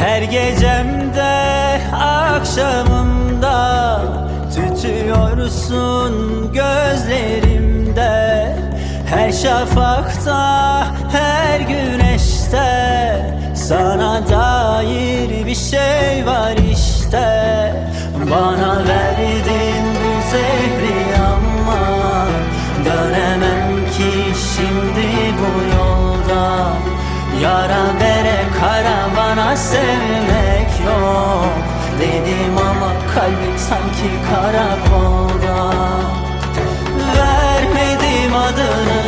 Her gecemde akşamımda Tütüyorsun gözlerimde. Her şafakta her güneşte Sana dair bir şey var işte. Bana verdin bu zehri ama Dönemem ki şimdi bu yolda. Yara bere karavana sevmek yok. Dedim ama kalbim sanki karakolda Vermedim adını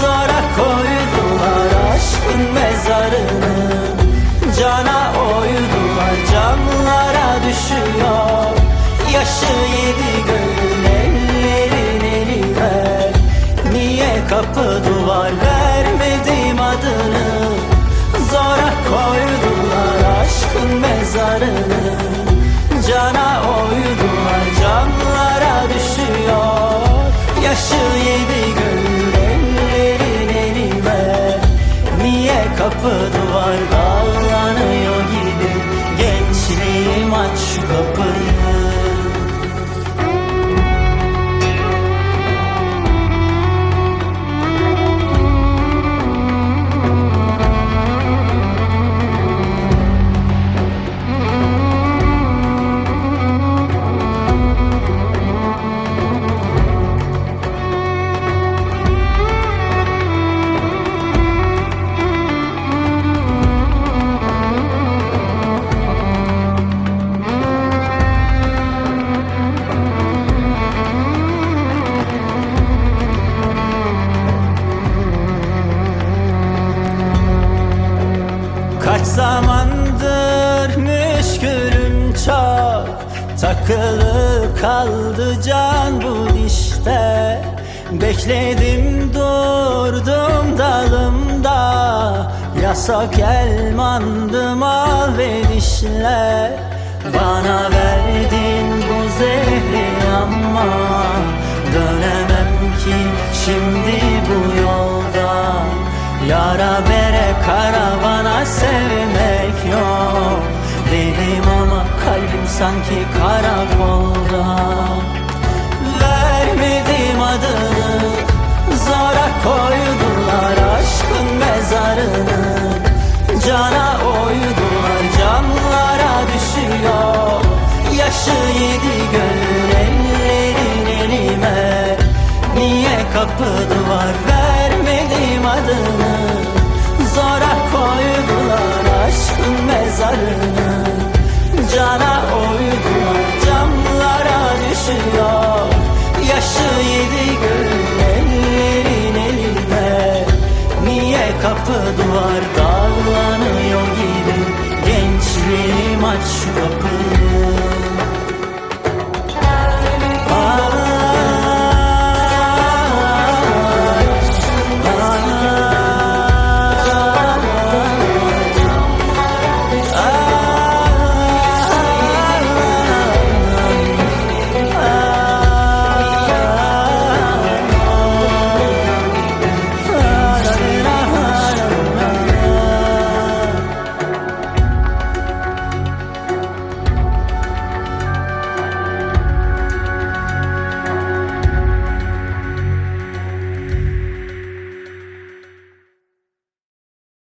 Zora koydular aşkın mezarını. Cana oydular camlara düşüyor. Yaşı yedi gönül aşkın mezarını Cana oydular camlara Kaç zamandır müşkülüm çok. Takılı kaldı can bu işte. Bekledim durdum dalımda. Yasak elmandım al ve dişle Bana verdin bu zehri ama Dönemem ki şimdi bu yolda Yara bere karavana sevmek yok. Dedim ama kalbim sanki karakolda Vermedim adını Zora koydular aşkın mezarını. Cana oydular camlara düşüyor. Yaşı yedi gönül ellerin elime. Niye kapı duvar rüzgarını Cana uydular camlara düşüyor. Yaşı yedi gönül ellerin elinde. Niye kapı duvar dağlanıyor gibi? Gençliğim aç kapı